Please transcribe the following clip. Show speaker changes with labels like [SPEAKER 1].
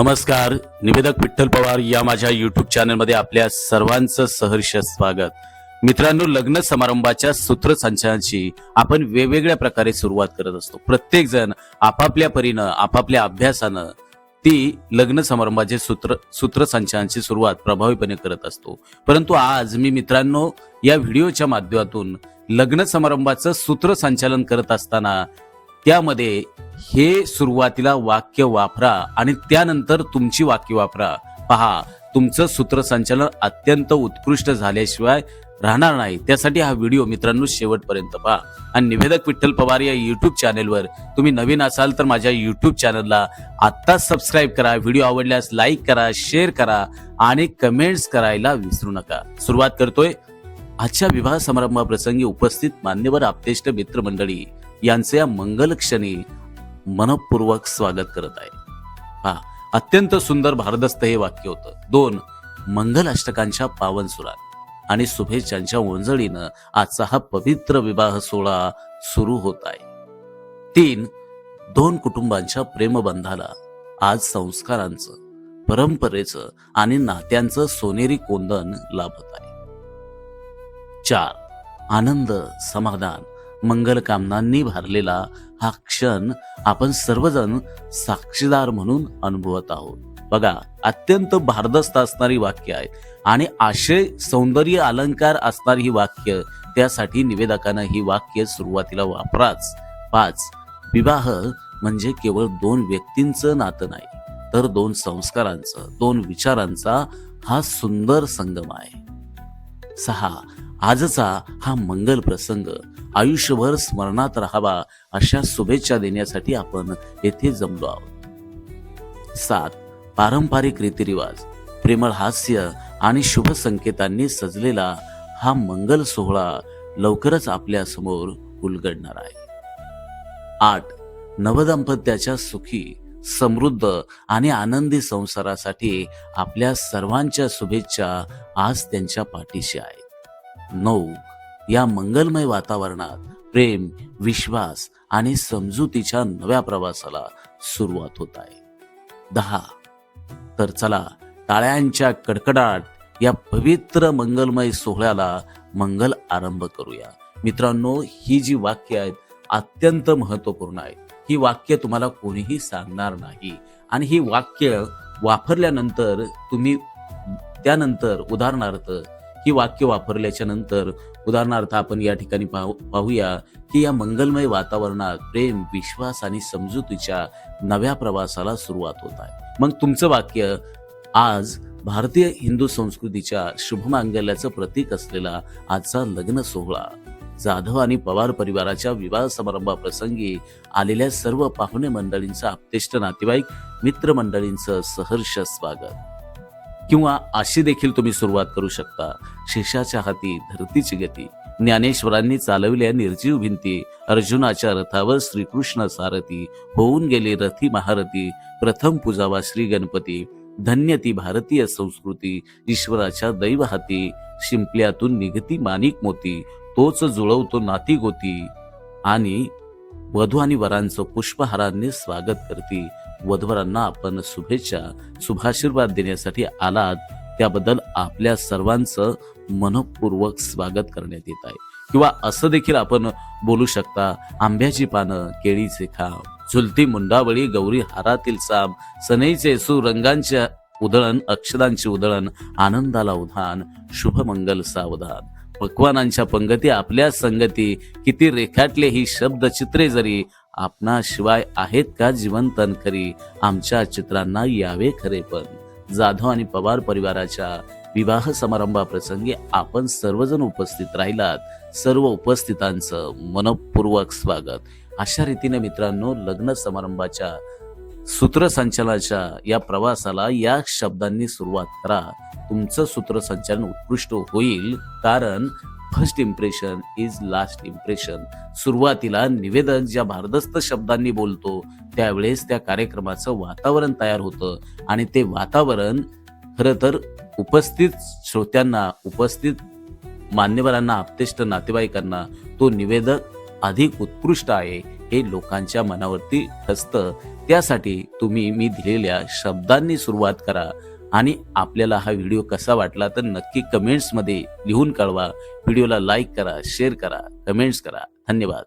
[SPEAKER 1] नमस्कार निवेदक विठ्ठल पवार या माझ्या युट्यूब चॅनलमध्ये आपल्या सर्वांचं सहर्ष स्वागत. मित्रांनो लग्न समारंभाच्या सूत्रसंचनाची आपण वेगवेगळ्या प्रकारे सुरुवात करत असतो. प्रत्येक जण आपापल्या परीनं आपापल्या अभ्यासानं ती लग्न समारंभाचे सूत्र सूत्रसंचनाची सुरुवात प्रभावीपणे करत असतो. परंतु आज मी मित्रांनो या व्हिडिओच्या माध्यमातून लग्न समारंभाचं सूत्रसंचालन करत असताना त्यामध्ये हे सुरुवातीला वाक्य वापरा आणि त्यानंतर तुमची वाक्य वापरा. पहा तुमचं सूत्रसंचालन अत्यंत उत्कृष्ट झाल्याशिवाय राहणार नाही. त्यासाठी हा व्हिडिओ मित्रांनो शेवटपर्यंत पहा. आणि निवेदक विठ्ठल पवार या युट्यूब चॅनेलवर तुम्ही नवीन असाल तर माझ्या युट्यूब चॅनलला आत्ताच सबस्क्राईब करा. व्हिडिओ आवडल्यास लाईक करा शेअर करा आणि कमेंट्स करायला विसरू नका. सुरुवात करतोय आजच्या विवाह समारंभाप्रसंगी उपस्थित मान्यवर आपतेष्ट मित्रमंडळी. यांचे या मंगलक्षणी मनपूर्वक स्वागत करत आहे. हा अत्यंत सुंदर भारदस्त हे वाक्य होतं. दोन मंगल अष्टकांच्या पावन सुरात आणि शुभेच्छांच्या ओंजळीनं आजचा हा पवित्र विवाह सोहळा सुरू होत आहे. तीन दोन कुटुंबांच्या प्रेमबंधाला आज संस्कारांचं परंपरेचं आणि नात्यांचं सोनेरी कोंदन लाभत आहे. चार आनंद समाधान मंगलकामनांनी भारलेला भरलेला हा क्षण आपण सर्वजण साक्षीदार म्हणून अनुभवत आहोत. बघा अत्यंत भारदस्त असणारी वाक्य आहेत आणि आशय सौंदर्य अलंकार असणारी ही वाक्य त्यासाठी निवेदकानं ही वाक्य सुरुवातीला वापराच. पाच विवाह म्हणजे केवळ दोन व्यक्तींचं नातं नाही तर दोन संस्कारांचं दोन विचारांचा हा सुंदर संगम आहे. सहा आजचा हा मंगल प्रसंग आयुष्यभर स्मरणात राहावा अशा शुभेच्छा देण्यासाठी आपण येथे जमलो आहोत. सात पारंपरिक रीतिरिवाज. प्रेमळ हास्य आणि शुभ संकेतांनी सजलेला हा मंगल सोहळा लवकरच आपल्यासमोर उलगडणार आहे. आठ नवदंपत्याच्या सुखी समृद्ध आणि आनंदी संसारासाठी आपल्या सर्वांच्या शुभेच्छा आज त्यांच्या पाठीशी आहेत. नऊ या मंगलमय वातावरणात प्रेम विश्वास आणि समजुतीच्या नव्या प्रवासाला सुरुवात होत आहे. दहा. तर चला टाळ्यांच्या कडकडाट या पवित्र मंगलमय सोहळ्याला मंगल आरंभ करूया. मित्रांनो ही जी वाक्य आहेत अत्यंत महत्त्वपूर्ण आहेत ही वाक्य तुम्हाला कोणीही सांगणार नाही. आणि ही वाक्य वापरल्यानंतर तुम्ही त्यानंतर उदाहरणार्थ ही वाक्य वापरल्याच्या नंतर उदाहरणार्थ आपण या ठिकाणी पाहू पाहूया की या मंगलमय वातावरणात प्रेम विश्वास आणि समजुतीच्या नव्या प्रवासाला सुरुवात होत आहे. मग तुमचं वाक्य आज भारतीय हिंदू संस्कृतीच्या शुभमांगल्याचं प्रतीक असलेला आजचा लग्न सोहळा. जाधव आणि पवार परिवाराच्या विवाह समारंभाप्रसंगी आलेल्या सर्व पाहुणे मंडळींचं आपतेष्ट नातेवाईक मित्रमंडळींचं सहर्ष स्वागत. किंवा अशी देखील तुम्ही सुरुवात करू शकता. शेषाच्या हाती धरतीची गती. ज्ञानेश्वरांनी चालविल्या निर्जीव भिंती अर्जुनाच्या रथावर श्रीकृष्ण सारथी होऊन गेले रथी महारथी प्रथम पूजावा श्री गणपती धन्य ती भारतीय संस्कृती ईश्वराच्या दैव हाती शिंपल्यातून निघती माणिक मोती तोच जुळवतो नाती गोती. आणि वधू आणि वरांचं पुष्पहारांनी स्वागत करती. वधवरांना आपण शुभेच्छा शुभाशीर्वाद देण्यासाठी आलात. त्याबद्दल आपल्या सर्वांचं मनपूर्वक स्वागत करण्यात येत आहे. किंवा असं देखील आपण बोलू शकता आंब्याची पानं केळीचे खांब झुलती मुंडावळी गौरी हारातील साम सनईचे सु रंगांच्या उधळण अक्षदांची उधळण आनंदाला उधान शुभमंगल सावधान. पक्वानांच्या पंगती आपल्या संगती. किती रेखाटले ही शब्द चित्रे जरी आपणाशिवाय आहेत का जिवंत खरी? आमच्या चित्रांना यावे खरे पण. जाधव आणि पवार परिवाराच्या विवाह समारंभाप्रसंगी आपण सर्वजण उपस्थित राहिलात. सर्व उपस्थितांचं मनपूर्वक स्वागत. अशा रीतीने मित्रांनो लग्न समारंभाच्या सूत्रसंचलनाच्या या प्रवासाला या शब्दांनी सुरुवात करा. तुमचं सूत्रसंचालन उत्कृष्ट होईल कारण first impression is last impression सुरुवातीला निवेदक ज्या भारदस्त शब्दांनी बोलतो त्यावेळेस त्या कार्यक्रमाचं वातावरण तयार होतं. आणि ते वातावरण खरं तर उपस्थित श्रोत्यांना उपस्थित मान्यवरांना आपतेष्ट नातेवाईकांना तो निवेदक अधिक उत्कृष्ट आहे. हे लोकांच्या मनावरती ठसतं त्यासाठी तुम्ही मी दिलेल्या शब्दांनी सुरुवात करा आणि आपल्याला हा व्हिडिओ कसा वाटला तर नक्की कमेंट्समध्ये लिहून कळवा. व्हिडिओला लाईक करा शेअर करा कमेंट्स करा. धन्यवाद.